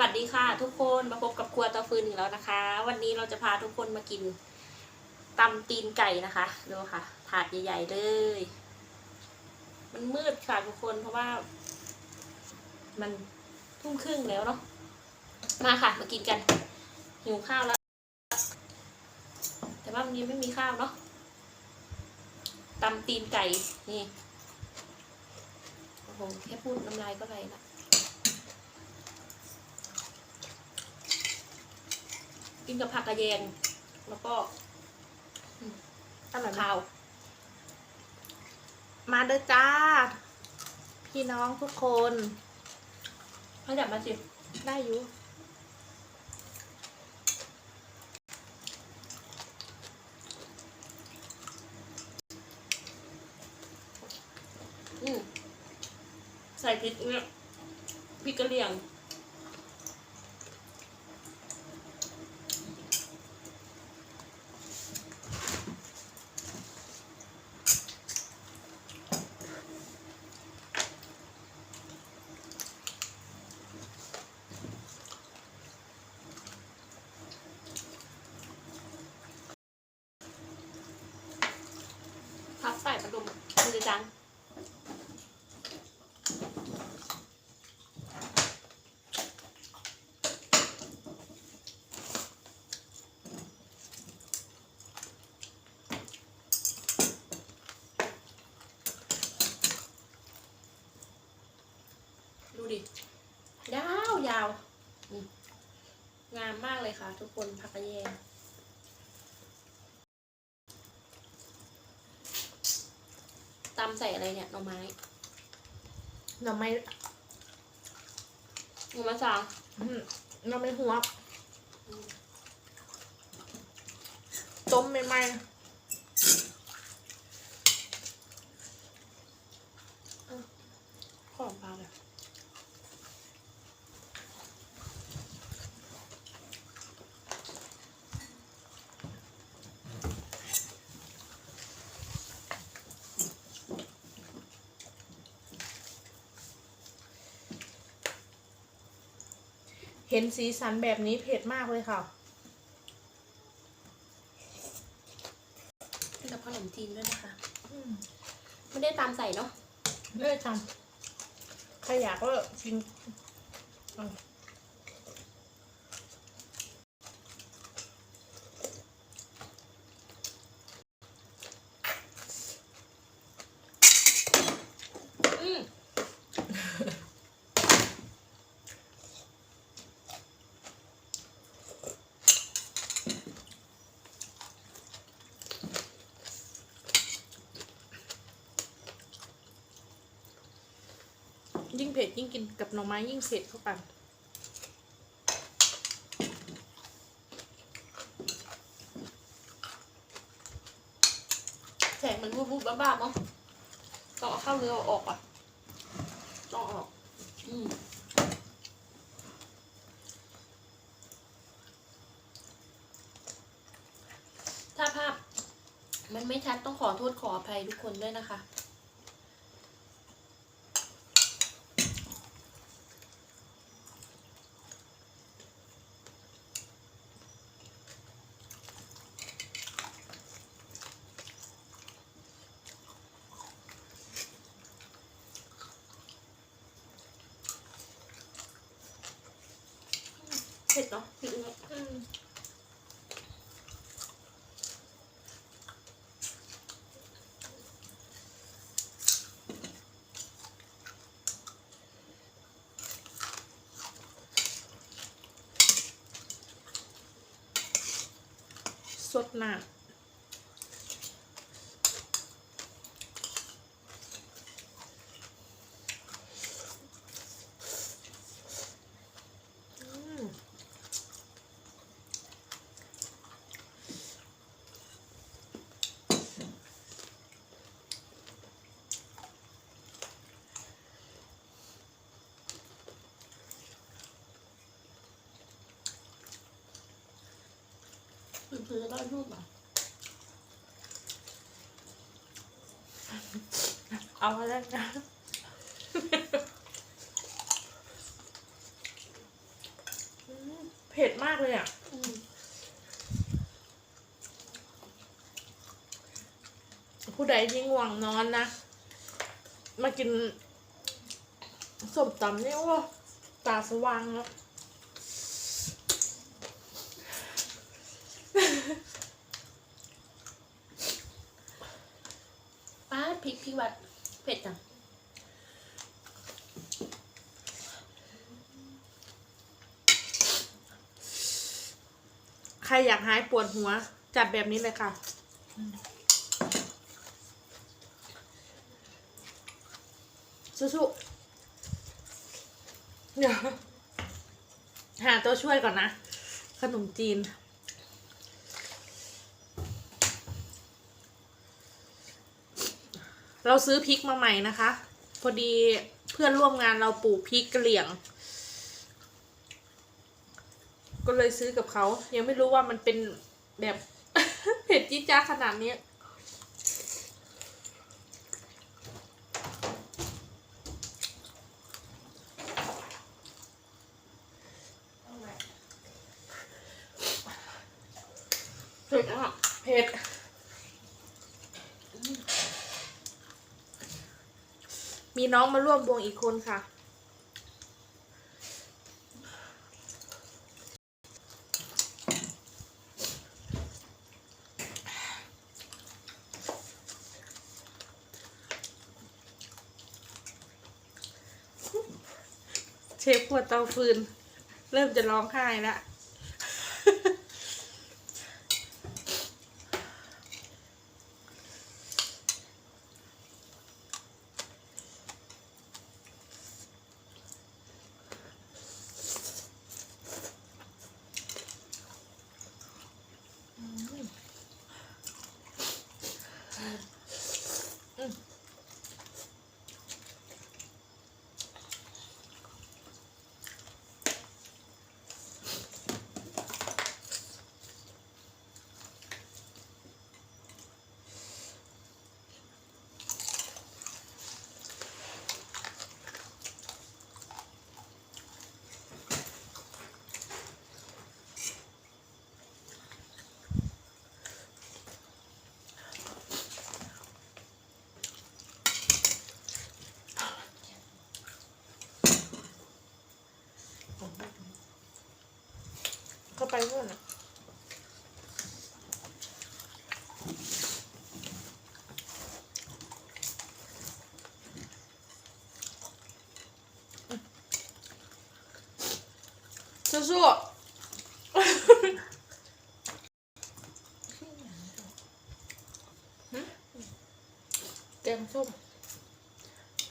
วัสดีค่ะ ทุกคนมาพบกับครัวตาฟืนอีกแล้วนะคะ วันนี้เราจะพาทุกคนมากินตำตีนไก่นะคะดูค่ะ ถาดใหญ่ๆเลย มันมืดค่ะทุกคนเพราะว่า มันทุ่มครึ่งแล้วเนาะมาค่ะ มากินกัน หิวข้าวแล้ว แต่ว่าวันนี้ไม่มีข้าวเนาะตำตีนไก่นี่โอ้โหแค่พูดน้ำลายก็ไหลละ กินกับผักกระเยง แล้วก็อร่อยไหมข้าว มาเด้อจ้า พี่น้องทุกคนเขาจับมาสิได้อยู่อืมใส่พริกเนี่ยพริกกระเหรี่ยง พับใส่ประดุ มันจะจังดูดิ ยาวยาว งามมากเลยค่ะ ทุกคนผักกะแยง ตำใส่อะไรเนี่ยหน่อไม้เราไม่หน่อไม้สางอืมเราไม่หัวต้มใหม่ขอปลาเลย เห็นสีสันแบบนี้เผ็ดมากเลยค่ะกินกับขนมจีนด้วยนะคะอืมไม่ได้ตามใส่เนาะเลือกทำใครอยากก็กิน เผ็ดยิ่งกินกับหน่อไม้ยิ่งเผ็ดเข้ากันแสงมันวูบวูบบ้าๆเนาะต้องเอาข้าวเรือออกอะต้องเอาออก อืมถ้าภาพ มันไม่ชัดต้องขอโทษขออภัยทุกคนด้วยนะคะ ดเนาะพริกเนี่ยอืมสดหนักอืม คือคือได้รูปอะเอาแล้วนะเผ็ดมากเลยอะผู้ใดที่ง่วงนอนนะ มากินส้มตำเนี่ยว่าตาสว่างแล้ว ป้าดพริกพี่ วัดเผ็ดจังใครอยากหายปวดหัว จัดแบบนี้เลยค่ะ สู้ๆเดี๋ยวหาตัวช่วยก่อนนะ ขนมจีน เราซื้อพริกมาใหม่นะคะ พอดีเพื่อนร่วมงานเราปลูกพริกกระเหลี่ยง ก็เลยซื้อกับเขา ยังไม่รู้ว่ามันเป็นแบบ เผ็ดจี๊ดจ้าขนาดนี้เผ็ดอะเผ็ด มีน้องมาร่วมวงอีกคนค่ะ เชฟขวดเตาฟืน เริ่มจะร้องไห้แล้ว เข้าไปเพื่อนอะสู้ๆหึแกงส้ม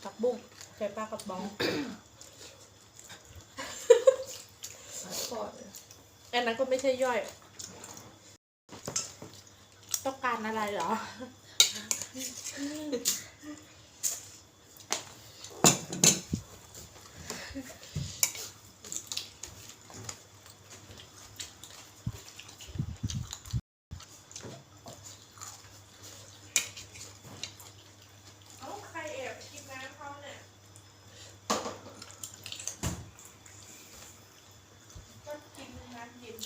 ผักบุ้งใส่ปลากระป๋อง ปอดเลย อันนั้นก็ไม่ใช่ย่อย ต้องการอะไรเหรอ เอาใครแอบกินน้ำเขาเนี่ย ก็กินน้ำเย็น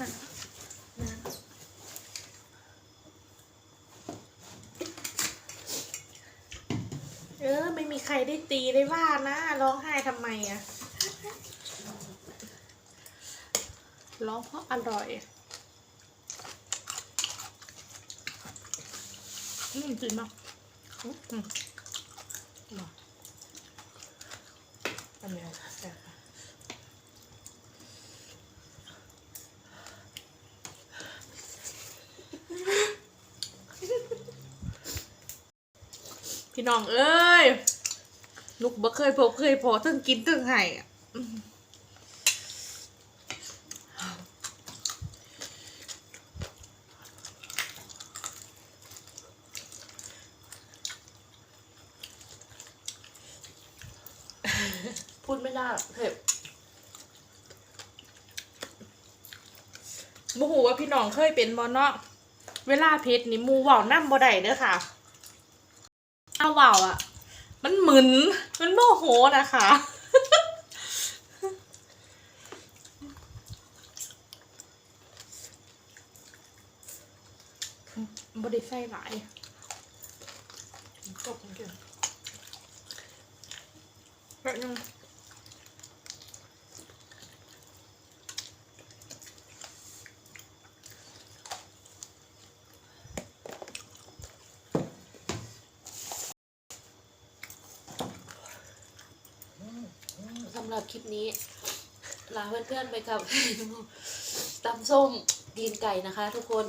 น่ะนะเออ ไม่มี ใครได้ตีได้ว่านะร้องไห้ทำไมอะร้องเพราะอร่อย อืมจริงมากอืมอันนี้แต่ค่ะพี่น้องเอ้ย ลูกบ่เคยพบเคยพอทั้งกินทั้งไห้อะอืมพูดไม่ได้เผ็ดบ่ฮู้ว่าพี่น้องเคยเป็นบ่เนาะ เวลาเพชรนี่หมูเว้านำบ่ได้เด้อค่ะ เอาเว้าอะมันหมึน มันโมโหนะคะบ่ได้ใส่หลายจบกันเกินแป๊บนึงำหรับคลิปนี้ ลาเพื่อนๆไปกับตำส้มตีนไก่นะคะ ทุกคน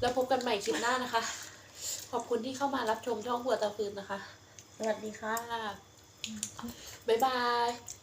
แล้วพบกันใหม่คลิปหน้านะคะ ขอบคุณที่เข้ามารับชมช่องหัวตาฟืนนะคะ สวัสดีค่ะบ๊ายบาย